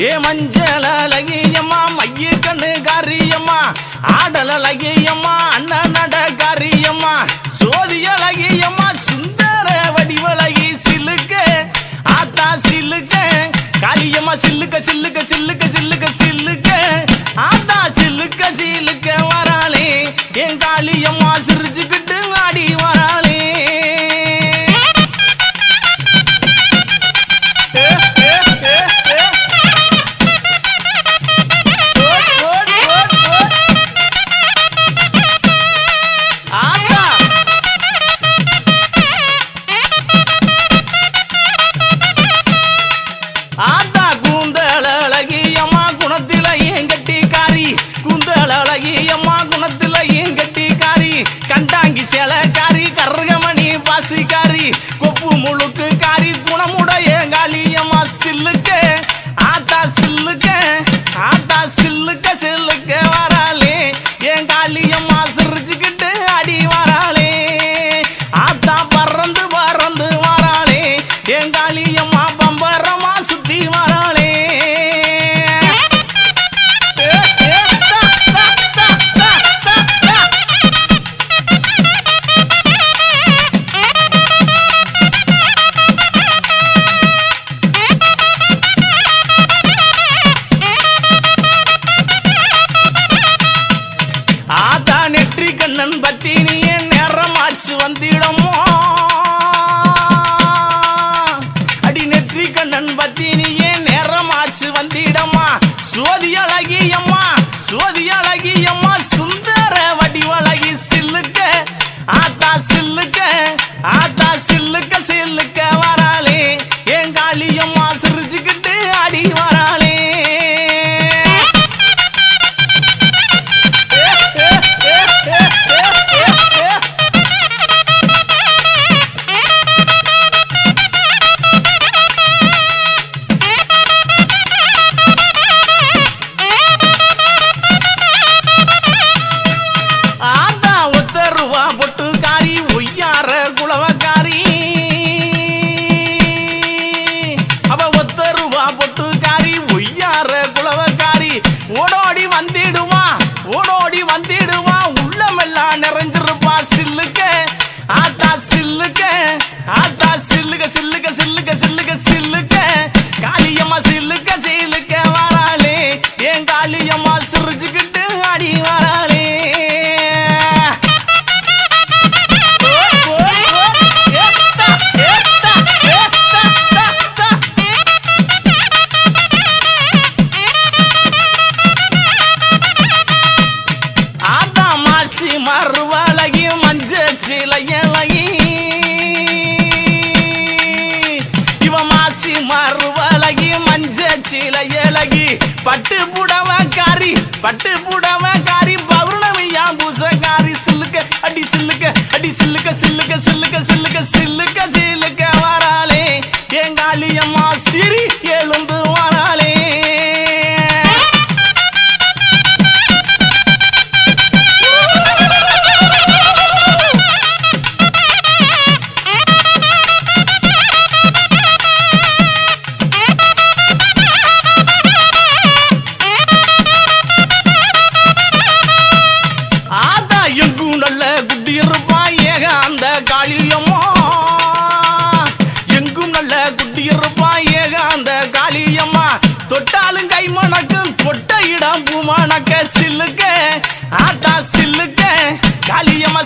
A మంజ to look at. சில்லுக்க. ஆத்தா சில்லுக சில்லுக சில்லுக சில்லுக சில்லுக்க. காளியம்மா சில்லுக்க சில்லுக்க வாராளே. என் காளியம்மா சிரிச்சுக்கிட்டு ஆடி வாராளே. ஆத்தா மாசி மாறு Kali ama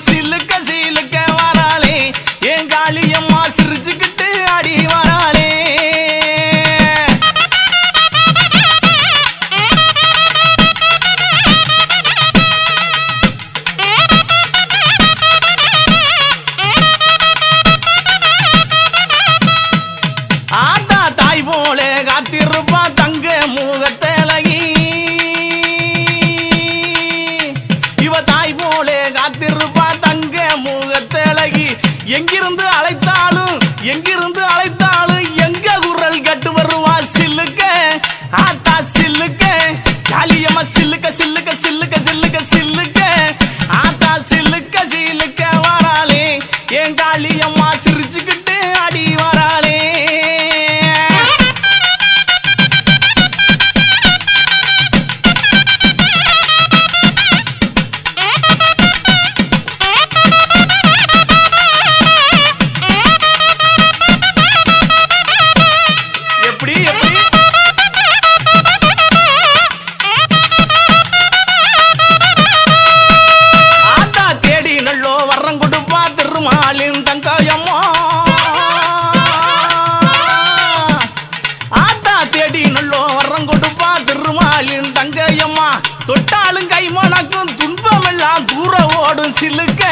சில்லுக்க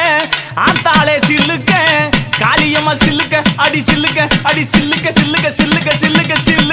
ஆத்தாளே சில்லுக்க காளியம்மா சில்லுக்க அடி சில்லுக்க அடி சில்லுக்க சில்லுக்க சில்லுக்க சில்லுக்க சில்லுக்க